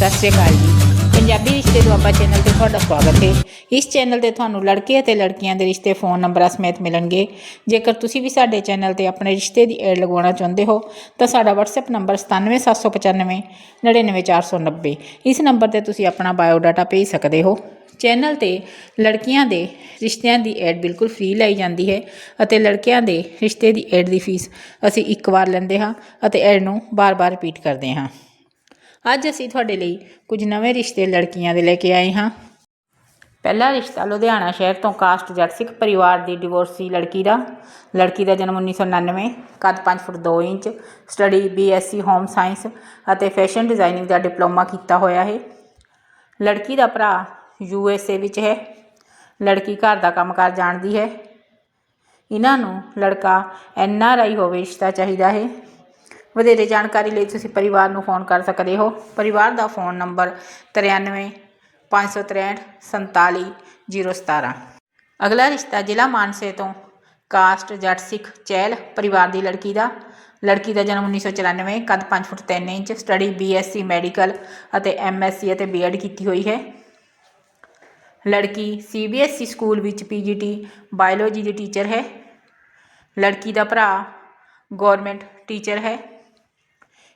ਸਤਿ ਸ਼੍ਰੀ ਅਕਾਲ ਜੀ। ਪੰਜਾਬੀ ਰਿਸ਼ਤੇ ਦੁਆਬਾ ਚੈਨਲ ਤੇ ਤੁਹਾਡਾ ਸਵਾਗਤ ਹੈ। ਇਸ ਚੈਨਲ ਤੇ ਤੁਹਾਨੂੰ ਲੜਕੇ ਅਤੇ ਲੜਕੀਆਂ ਦੇ ਰਿਸ਼ਤੇ ਫੋਨ ਨੰਬਰਾਂ ਸਮੇਤ ਮਿਲਣਗੇ। ਜੇਕਰ ਤੁਸੀਂ ਵੀ ਸਾਡੇ ਚੈਨਲ ਤੇ ਆਪਣੇ ਰਿਸ਼ਤੇ ਦੀ ਐਡ ਲਗਵਾਉਣਾ ਚਾਹੁੰਦੇ ਹੋ, ਤਾਂ ਸਾਡਾ WhatsApp ਨੰਬਰ 97795 99490 ਇਸ ਨੰਬਰ ਤੇ ਤੁਸੀਂ ਆਪਣਾ ਬਾਇਓਡਾਟਾ ਭੇਜ ਸਕਦੇ ਹੋ। ਚੈਨਲ ਤੇ ਲੜਕੀਆਂ ਦੇ ਰਿਸ਼ਤਿਆਂ ਦੀ ਐਡ ਬਿਲਕੁਲ ਫ੍ਰੀ ਲਈ ਜਾਂਦੀ ਹੈ ਅਤੇ ਲੜਕਿਆਂ ਦੇ ਰਿਸ਼ਤੇ ਦੀ ਐਡ ਦੀ ਫੀਸ ਅਸੀਂ ਇੱਕ ਵਾਰ ਲੈਂਦੇ ਹਾਂ ਅਤੇ ਐਡ ਨੂੰ ਬਾਰ-ਬਾਰ ਰਿਪੀਟ ਕਰਦੇ ਹਾਂ। ਅੱਜ ਅਸੀਂ ਤੁਹਾਡੇ ਲਈ ਕੁਝ ਨਵੇਂ ਰਿਸ਼ਤੇ ਲੜਕੀਆਂ ਦੇ ਲੈ ਕੇ ਆਏ ਹਾਂ। ਪਹਿਲਾ ਰਿਸ਼ਤਾ ਲੁਧਿਆਣਾ ਸ਼ਹਿਰ ਤੋਂ ਕਾਸਟ ਜੱਟ ਸਿੱਖ ਪਰਿਵਾਰ ਦੀ ਡਿਵੋਰਸੀ ਲੜਕੀ ਦਾ। ਲੜਕੀ ਦਾ ਜਨਮ 1999 ਕੱਦ 5 foot 2 inch, study BSc home science ਅਤੇ ਫੈਸ਼ਨ ਡਿਜ਼ਾਈਨਿੰਗ ਦਾ ਡਿਪਲੋਮਾ ਕੀਤਾ ਹੋਇਆ ਹੈ। ਲੜਕੀ ਦਾ ਭਰਾ ਯੂਐਸਏ ਵਿੱਚ ਹੈ। ਲੜਕੀ ਘਰ ਦਾ ਕੰਮਕਾਰ ਜਾਣਦੀ ਹੈ। ਇਹਨਾਂ ਨੂੰ ਲੜਕਾ ਐਨਆਰਆਈ ਹੋਵੇ ਰਿਸ਼ਤਾ ਚਾਹੀਦਾ ਹੈ। ਵਧੇਰੇ ਜਾਣਕਾਰੀ ਲਈ ਤੁਸੀਂ ਪਰਿਵਾਰ ਨੂੰ ਫੋਨ ਕਰ ਸਕਦੇ ਹੋ। ਪਰਿਵਾਰ ਦਾ ਫੋਨ ਨੰਬਰ 93 563 47 017 ਅਗਲਾ ਰਿਸ਼ਤਾ ਜ਼ਿਲ੍ਹਾ ਮਾਨਸੇ ਤੋਂ ਕਾਸਟ ਜੱਟ ਸਿੱਖ ਚਹਿਲ ਪਰਿਵਾਰ ਦੀ ਲੜਕੀ ਦਾ। ਲੜਕੀ ਦਾ ਜਨਮ 1994 ਕੱਦ 5 ਫੁੱਟ 3 ਇੰਚ, ਸਟੱਡੀ ਬੀਐਸਸੀ ਮੈਡੀਕਲ ਅਤੇ ਐਮਐਸਸੀ ਅਤੇ ਬੀਐਡ ਕੀਤੀ ਹੋਈ ਹੈ। ਲੜਕੀ ਸੀਬੀਐਸਈ ਸਕੂਲ ਵਿੱਚ ਪੀਜੀਟੀ ਬਾਇਓਲੋਜੀ ਦੀ ਟੀਚਰ ਹੈ। ਲੜਕੀ ਦਾ ਭਰਾ ਗਵਰਨਮੈਂਟ ਟੀਚਰ ਹੈ।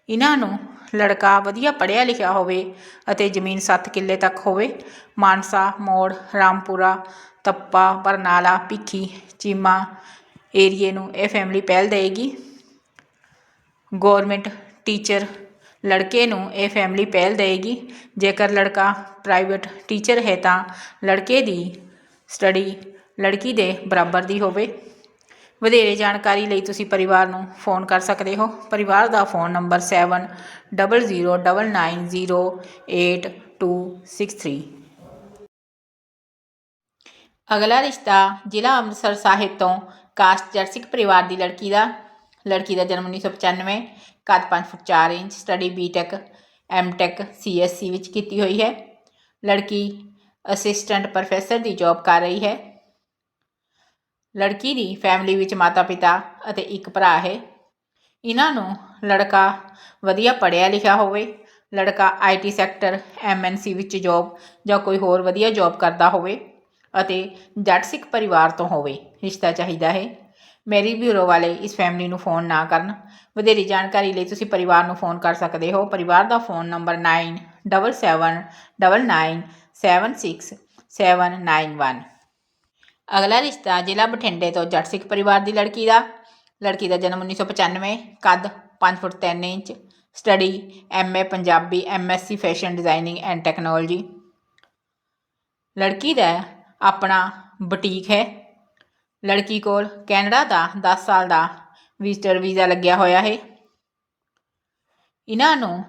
ਇਹਨਾਂ ਨੂੰ ਲੜਕਾ ਵਧੀਆ ਪੜ੍ਹਿਆ ਲਿਖਿਆ ਹੋਵੇ ਅਤੇ ਜ਼ਮੀਨ 7 ਕਿੱਲੇ ਤੱਕ ਹੋਵੇ, ਮਾਨਸਾ, ਮੋੜ, ਰਾਮਪੁਰਾ, ਤੱਪਾ, ਬਰਨਾਲਾ, ਭਿੱਖੀ, ਚੀਮਾ ਏਰੀਏ ਨੂੰ ਇਹ ਫੈਮਿਲੀ ਪਹਿਲ ਦੇਗੀ ਗਵਰਨਮੈਂਟ ਟੀਚਰ ਲੜਕੇ ਨੂੰ ਇਹ ਫੈਮਿਲੀ ਪਹਿਲ ਦੇਗੀ ਜੇਕਰ ਲੜਕਾ ਪ੍ਰਾਈਵੇਟ ਟੀਚਰ ਹੈ ਤਾਂ ਲੜਕੇ ਦੀ ਸਟੱਡੀ ਲੜਕੀ ਦੇ ਬਰਾਬਰ ਦੀ ਹੋਵੇ। ਵਧੇਰੇ ਜਾਣਕਾਰੀ ਲਈ ਤੁਸੀਂ ਪਰਿਵਾਰ ਨੂੰ ਫੋਨ ਕਰ ਸਕਦੇ ਹੋ। ਪਰਿਵਾਰ ਦਾ ਫੋਨ ਨੰਬਰ 7009908263 ਅਗਲਾ ਰਿਸ਼ਤਾ ਜ਼ਿਲ੍ਹਾ ਅੰਮ੍ਰਿਤਸਰ ਸਾਹਿਬ ਤੋਂ ਕਾਸਟ ਜਰਸਿਕ ਪਰਿਵਾਰ ਦੀ ਲੜਕੀ ਦਾ। ਲੜਕੀ ਦਾ ਜਨਮ 1995 ਕੱਦ 5 ਫੁੱਟ 4 inch, study BTech MTech CSC ਵਿੱਚ ਕੀਤੀ ਹੋਈ ਹੈ। ਲੜਕੀ ਅਸਿਸਟੈਂਟ ਪ੍ਰੋਫੈਸਰ ਦੀ ਜੌਬ ਕਰ ਰਹੀ ਹੈ। ਲੜਕੀ ਦੀ ਫੈਮਿਲੀ ਵਿੱਚ ਮਾਤਾ-ਪਿਤਾ ਅਤੇ ਇੱਕ ਭਰਾ ਹੈ। ਇਹਨਾਂ ਨੂੰ ਲੜਕਾ ਵਧੀਆ ਪੜ੍ਹਿਆ ਲਿਖਿਆ ਹੋਵੇ, ਲੜਕਾ ਆਈਟੀ ਸੈਕਟਰ ਐਮਐਨਸੀ ਵਿੱਚ ਜੌਬ ਜਾਂ ਕੋਈ ਹੋਰ ਵਧੀਆ ਜੌਬ ਕਰਦਾ ਹੋਵੇ ਅਤੇ ਜੱਟ ਸਿੱਖ ਪਰਿਵਾਰ ਤੋਂ ਹੋਵੇ ਰਿਸ਼ਤਾ ਚਾਹੀਦਾ ਹੈ। ਮੈਰੀ ਬਿਊਰੋ ਵਾਲੇ ਇਸ ਫੈਮਿਲੀ ਨੂੰ ਫੋਨ ਨਾ ਕਰਨ। ਵਧੇਰੀ ਜਾਣਕਾਰੀ ਲਈ ਤੁਸੀਂ ਪਰਿਵਾਰ ਨੂੰ ਫੋਨ ਕਰ ਸਕਦੇ ਹੋ। ਪਰਿਵਾਰ ਦਾ ਫੋਨ ਨੰਬਰ 9779976791 ਅਗਲਾ ਰਿਸ਼ਤਾ ਜ਼ਿਲ੍ਹਾ ਬਠਿੰਡੇ ਤੋਂ ਜੱਟ ਸਿੱਖ ਪਰਿਵਾਰ ਦੀ ਲੜਕੀ ਦਾ। ਲੜਕੀ ਦਾ ਜਨਮ 1995 ਕੱਦ 5 foot 3 inch, study MA Punjabi MSc fashion designing and technology. ਲੜਕੀ ਦਾ ਆਪਣਾ ਬੁਟੀਕ ਹੈ। ਲੜਕੀ ਕੋਲ ਕੈਨੇਡਾ ਦਾ 10 ਸਾਲ ਦਾ ਵਿਜ਼ਟਰ ਵੀਜ਼ਾ ਲੱਗਿਆ ਹੋਇਆ ਹੈ। ਇਹਨਾਂ ਨੂੰ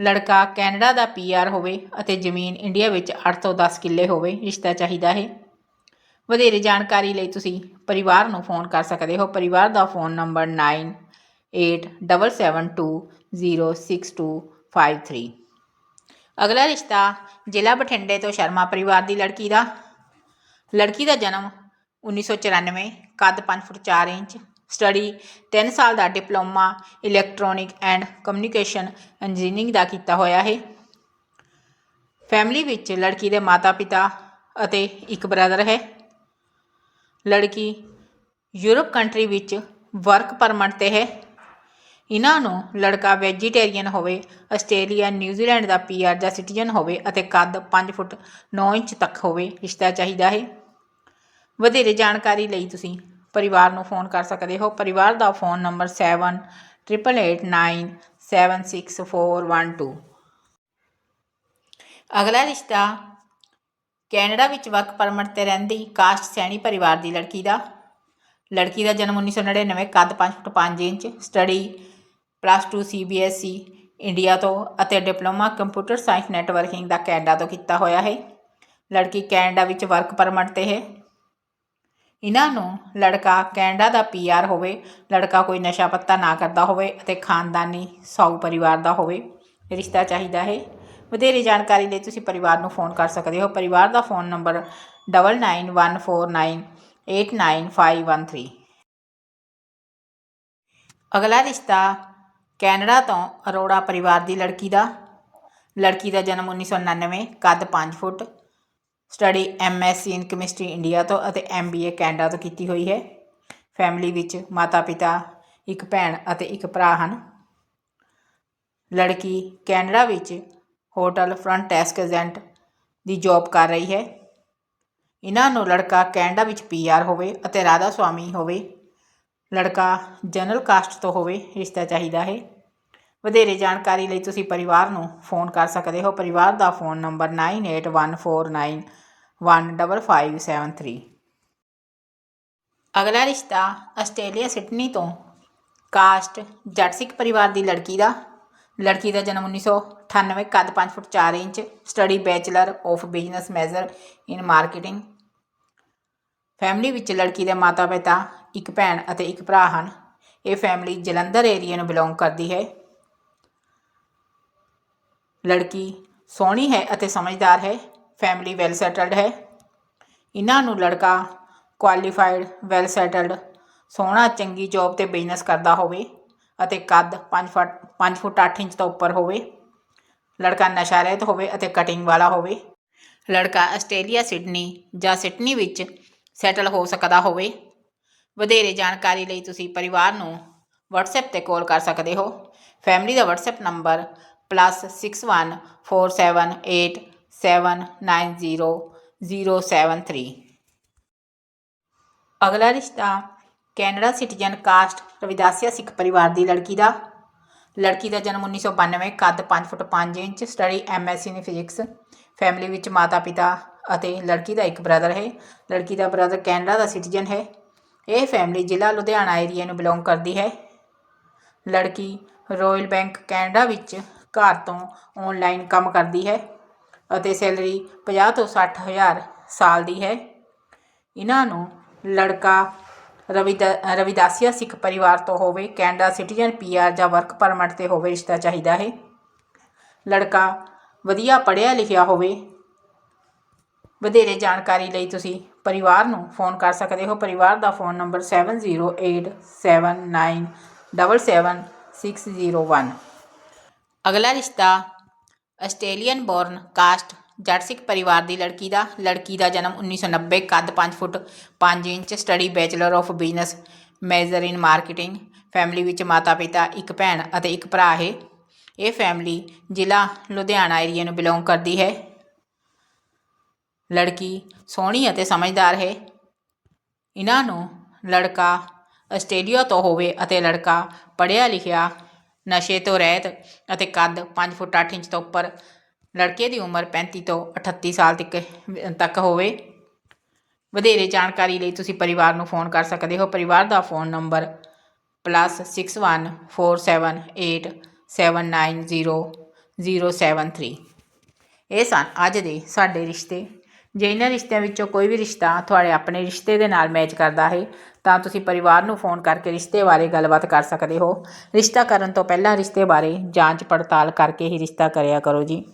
ਲੜਕਾ ਕੈਨੇਡਾ ਦਾ ਪੀਆਰ ਹੋਵੇ ਅਤੇ ਜ਼ਮੀਨ ਇੰਡੀਆ ਵਿੱਚ 8 ਤੋਂ 10 ਕਿੱਲੇ ਹੋਵੇ, ਰਿਸ਼ਤਾ ਚਾਹੀਦਾ ਹੈ। ਵਧੇਰੇ ਜਾਣਕਾਰੀ ਲਈ ਤੁਸੀਂ ਪਰਿਵਾਰ ਨੂੰ ਫੋਨ ਕਰ ਸਕਦੇ ਹੋ। ਪਰਿਵਾਰ ਦਾ ਫੋਨ ਨੰਬਰ 9877206253 ਅਗਲਾ ਰਿਸ਼ਤਾ ਜ਼ਿਲ੍ਹਾ ਬਠਿੰਡੇ ਤੋਂ ਸ਼ਰਮਾ ਪਰਿਵਾਰ ਦੀ ਲੜਕੀ ਦਾ। ਲੜਕੀ ਦਾ ਜਨਮ 1994 ਕੱਦ 5 ਫੁੱਟ 4 ਇੰਚ, ਸਟੱਡੀ 3 ਸਾਲ ਦਾ diploma electronic and communication engineering ਦਾ ਕੀਤਾ ਹੋਇਆ ਹੈ। ਫੈਮਿਲੀ ਵਿੱਚ ਲੜਕੀ ਦੇ ਮਾਤਾ-ਪਿਤਾ ਅਤੇ ਇੱਕ ਬ੍ਰਦਰ ਹੈ। ਲੜਕੀ ਯੂਰਪ ਕੰਟਰੀ ਵਿੱਚ ਵਰਕ ਪਰਮਿਟ ਤੇ ਹੈ। ਇਹਨਾਂ ਨੂੰ ਲੜਕਾ ਵੈਜੀਟੇਰੀਅਨ ਹੋਵੇ, ਆਸਟ੍ਰੇਲੀਆ ਨਿਊਜ਼ੀਲੈਂਡ ਦਾ ਪੀਆਰ ਜਾਂ ਸਿਟੀਜ਼ਨ ਹੋਵੇ ਅਤੇ ਕੱਦ 5 ਫੁੱਟ 9 ਇੰਚ ਤੱਕ ਹੋਵੇ, ਰਿਸ਼ਤਾ ਚਾਹੀਦਾ ਹੈ। ਵਧੇਰੇ ਜਾਣਕਾਰੀ ਲਈ ਤੁਸੀਂ ਪਰਿਵਾਰ ਨੂੰ ਫੋਨ ਕਰ ਸਕਦੇ ਹੋ। ਪਰਿਵਾਰ ਦਾ ਫੋਨ ਨੰਬਰ 7889764112 ਅਗਲਾ ਰਿਸ਼ਤਾ ਕੈਨੇਡਾ ਵਿੱਚ ਵਰਕ ਪਰਮਟ ਤੇ ਰਹਿੰਦੀ ਕਾਸਟ ਸੈਣੀ ਪਰਿਵਾਰ ਦੀ ਲੜਕੀ ਦਾ। ਲੜਕੀ ਦਾ ਜਨਮ 1999 ਕੱਦ 5 foot 5 inch, study plus 2 CBSE India ਤੋਂ ਅਤੇ ਡਿਪਲੋਮਾ ਕੰਪਿਊਟਰ ਸਾਇੰਸ ਨੈਟਵਰਕਿੰਗ ਦਾ ਕੈਨੇਡਾ ਤੋਂ ਕੀਤਾ ਹੋਇਆ ਹੈ। ਲੜਕੀ ਕੈਨੇਡਾ ਵਿੱਚ ਵਰਕ ਪਰਮਿਟ ਤੇ ਹੈ। ਇਹਨਾਂ ਨੂੰ ਲੜਕਾ ਕੈਨੇਡਾ ਦਾ ਪੀਆਰ ਹੋਵੇ, ਲੜਕਾ ਕੋਈ ਨਸ਼ਾ ਪੱਤਾ ਨਾ ਕਰਦਾ ਹੋਵੇ ਅਤੇ ਖਾਨਦਾਨੀ ਸਾਊ ਪਰਿਵਾਰ ਦਾ ਹੋਵੇ, ਰਿਸ਼ਤਾ ਚਾਹੀਦਾ ਹੈ। ਵਧੇਰੇ ਜਾਣਕਾਰੀ ਲਈ ਤੁਸੀਂ ਪਰਿਵਾਰ ਨੂੰ ਫੋਨ ਕਰ ਸਕਦੇ ਹੋ। ਪਰਿਵਾਰ ਦਾ ਫੋਨ ਨੰਬਰ 9914989513 ਅਗਲਾ ਰਿਸ਼ਤਾ ਕੈਨੇਡਾ ਤੋਂ ਅਰੋੜਾ ਪਰਿਵਾਰ ਦੀ ਲੜਕੀ ਦਾ। ਲੜਕੀ ਦਾ ਜਨਮ 1999 ਕੱਦ 5 foot. Study MSc in chemistry India ਤੋਂ ਅਤੇ ਐਮਬੀਏ ਕੈਨੇਡਾ ਤੋਂ ਕੀਤੀ ਹੋਈ ਹੈ। ਫੈਮਿਲੀ ਵਿੱਚ ਮਾਤਾ ਪਿਤਾ ਇੱਕ ਭੈਣ ਅਤੇ ਇੱਕ ਭਰਾ ਹਨ। ਲੜਕੀ ਕੈਨੇਡਾ ਵਿੱਚ ਹੋਟਲ ਫਰੰਟ ਡੈਸਕ ਏਜੰਟ ਦੀ ਜੌਬ ਕਰ ਰਹੀ ਹੈ। ਇਹਨਾਂ ਨੂੰ ਲੜਕਾ ਕੈਨੇਡਾ ਵਿੱਚ ਪੀਆਰ ਹੋਵੇ ਅਤੇ ਰਾਧਾ ਸੁਆਮੀ ਹੋਵੇ। ਲੜਕਾ ਜਨਰਲ ਕਾਸਟ ਤੋਂ ਹੋਵੇ, ਰਿਸ਼ਤਾ ਚਾਹੀਦਾ ਹੈ। ਵਧੇਰੇ ਜਾਣਕਾਰੀ ਲਈ ਤੁਸੀਂ ਪਰਿਵਾਰ ਨੂੰ ਫੋਨ ਕਰ ਸਕਦੇ ਹੋ। ਪਰਿਵਾਰ ਦਾ ਫੋਨ ਨੰਬਰ 9814915573 ਅਗਲਾ ਰਿਸ਼ਤਾ ਆਸਟ੍ਰੇਲੀਆ ਸਿਡਨੀ ਤੋਂ। ਕਾਸਟ ਜੱਟ ਸਿੱਖ ਪਰਿਵਾਰ ਦੀ ਲੜਕੀ ਦਾ। ਲੜਕੀ ਦਾ ਜਨਮ 1998 ਕੱਦ 5 foot 4 inch, study bachelor of business major in marketing. Family ਵਿੱਚ ਲੜਕੀ ਦੇ ਮਾਤਾ ਪਿਤਾ ਇੱਕ ਭੈਣ ਅਤੇ ਇੱਕ ਭਰਾ ਹਨ। ਇਹ ਫੈਮਿਲੀ ਜਲੰਧਰ ਏਰੀਆ ਨੂੰ ਬਿਲੋਂਗ ਕਰਦੀ ਹੈ। ਲੜਕੀ ਸੋਹਣੀ ਹੈ ਅਤੇ ਸਮਝਦਾਰ ਹੈ। ਫੈਮਿਲੀ ਵੈਲ ਸੈਟਲਡ ਹੈ। ਇਹਨਾਂ ਨੂੰ ਲੜਕਾ ਕੁਆਲੀਫਾਈਡ, ਵੈਲ ਸੈਟਲਡ, ਸੋਹਣਾ, ਚੰਗੀ ਜੌਬ ਤੇ ਬਿਜ਼ਨਸ ਕਰਦਾ ਹੋਵੇ ਅਤੇ ਕੱਦ 5 ਫੁੱਟ 5 ਫੁੱਟ 8 ਇੰਚ ਤੋਂ ਉੱਪਰ ਹੋਵੇ, ਲੜਕਾ ਨਸ਼ਾ ਰਹਿਤ ਹੋਵੇ ਅਤੇ ਕਟਿੰਗ ਵਾਲਾ ਹੋਵੇ, ਲੜਕਾ ਆਸਟ੍ਰੇਲੀਆ, ਸਿਡਨੀ ਜਾਂ ਸਿਡਨੀ ਵਿੱਚ ਸੈਟਲ ਹੋ ਸਕਦਾ ਹੋਵੇ। ਵਧੇਰੇ ਜਾਣਕਾਰੀ ਲਈ ਤੁਸੀਂ ਪਰਿਵਾਰ ਨੂੰ WhatsApp ਤੇ ਕਾਲ ਕਰ ਸਕਦੇ ਹੋ। ਫੈਮਿਲੀ ਦਾ WhatsApp ਨੰਬਰ +614787900073 ਅਗਲਾ ਰਿਸ਼ਤਾ Canada citizen caste Ravidasia Sikh ਪਰਿਵਾਰ ਦੀ ਲੜਕੀ ਦਾ ਲੜਕੀ ਦਾ ਜਨਮ 1992 ਕੱਦ 5 foot 5 inch study MSc in physics family ਵਿੱਚ ਮਾਤਾ ਪਿਤਾ ਅਤੇ ਲੜਕੀ ਦਾ ਇੱਕ ਬ੍ਰਦਰ ਹੈ। ਲੜਕੀ ਦਾ ਬ੍ਰਦਰ ਕੈਨੇਡਾ ਦਾ ਸਿਟੀਜ਼ਨ ਹੈ। ਇਹ ਫੈਮਿਲੀ ਜ਼ਿਲ੍ਹਾ ਲੁਧਿਆਣਾ ਏਰੀਆ ਨੂੰ ਬਿਲੋਂਗ ਕਰਦੀ ਹੈ। ਲੜਕੀ ਰਾਇਲ ਬੈਂਕ ਕੈਨੇਡਾ ਵਿੱਚ ਘਰ ਤੋਂ ਆਨਲਾਈਨ ਕੰਮ ਕਰਦੀ ਹੈ ਅਤੇ ਸੈਲਰੀ 50 ਤੋਂ 60 ਹਜ਼ਾਰ ਸਾਲ ਦੀ ਹੈ। ਇਹਨਾਂ ਨੂੰ ਲੜਕਾ ਰਵਿਦਾ ਰਵਿਦਾਸੀਆ ਸਿੱਖ ਪਰਿਵਾਰ ਤੋਂ ਹੋਵੇ, ਕੈਨੇਡਾ ਸਿਟੀਜ਼ਨ, ਪੀਆਰ ਜਾਂ ਵਰਕ ਪਰਮਿਟ ਤੇ ਹੋਵੇ ਰਿਸ਼ਤਾ ਚਾਹੀਦਾ ਹੈ। ਲੜਕਾ ਵਧੀਆ ਪੜ੍ਹਿਆ ਲਿਖਿਆ ਹੋਵੇ, ਵਧੇਰੇ ਜਾਣਕਾਰੀ ਲਈ ਤੁਸੀਂ ਪਰਿਵਾਰ ਨੂੰ ਫੋਨ ਕਰ ਸਕਦੇ ਹੋ। ਪਰਿਵਾਰ ਦਾ ਫੋਨ ਨੰਬਰ 7087977601 ਅਗਲਾ ਰਿਸ਼ਤਾ ਆਸਟ੍ਰੇਲੀਅਨ ਬੋਰਨ ਕਾਸਟ ਜੱਟ ਸਿੱਖ ਪਰਿਵਾਰ ਦੀ ਲੜਕੀ ਦਾ ਲੜਕੀ ਦਾ ਜਨਮ 1990 ਕੱਦ 5 foot 5 inch study bachelor of business major in marketing family ਵਿੱਚ ਮਾਤਾ ਪਿਤਾ, ਇੱਕ ਭੈਣ ਅਤੇ ਇੱਕ ਭਰਾ ਹੈ। ਇਹ ਫੈਮਿਲੀ ਜ਼ਿਲ੍ਹਾ ਲੁਧਿਆਣਾ ਏਰੀਆ ਨੂੰ ਬਿਲੋਂਗ ਕਰਦੀ ਹੈ। ਲੜਕੀ ਸੋਹਣੀ ਅਤੇ ਸਮਝਦਾਰ ਹੈ। ਇਹਨਾਂ ਨੂੰ ਲੜਕਾ ਆਸਟ੍ਰੇਲੀਆ ਤੋਂ ਹੋਵੇ ਅਤੇ ਲੜਕਾ ਪੜ੍ਹਿਆ ਲਿਖਿਆ, ਨਸ਼ੇ ਤੋਂ ਰਹਿਤ ਅਤੇ ਕੱਦ 5 ਫੁੱਟ 8 ਇੰਚ ਤੋਂ ਉੱਪਰ ਲੜਕੇ ਦੀ ਉਮਰ 35 ਤੋਂ 38 ਸਾਲ ਤੱਕ ਤੱਕ ਹੋਵੇ। ਵਧੇਰੇ ਜਾਣਕਾਰੀ ਲਈ ਤੁਸੀਂ ਪਰਿਵਾਰ ਨੂੰ ਫੋਨ ਕਰ ਸਕਦੇ ਹੋ। ਪਰਿਵਾਰ ਦਾ ਫੋਨ ਨੰਬਰ +614787900073 ਇਹ ਸਨ ਅੱਜ ਦੇ ਸਾਡੇ ਰਿਸ਼ਤੇ। ਜੇ ਇਹਨਾਂ ਰਿਸ਼ਤਿਆਂ ਵਿੱਚੋਂ ਕੋਈ ਵੀ ਰਿਸ਼ਤਾ ਤੁਹਾਡੇ ਆਪਣੇ ਰਿਸ਼ਤੇ ਦੇ ਨਾਲ ਮੈਚ ਕਰਦਾ ਹੈ, ਤਾਂ ਤੁਸੀਂ ਪਰਿਵਾਰ ਨੂੰ ਫੋਨ ਕਰਕੇ ਰਿਸ਼ਤੇ ਬਾਰੇ ਗੱਲਬਾਤ ਕਰ ਸਕਦੇ ਹੋ। ਰਿਸ਼ਤਾ ਕਰਨ ਤੋਂ ਪਹਿਲਾਂ ਰਿਸ਼ਤੇ ਬਾਰੇ ਜਾਂਚ ਪੜਤਾਲ ਕਰਕੇ ਹੀ ਰਿਸ਼ਤਾ ਕਰਿਆ ਕਰੋ ਜੀ।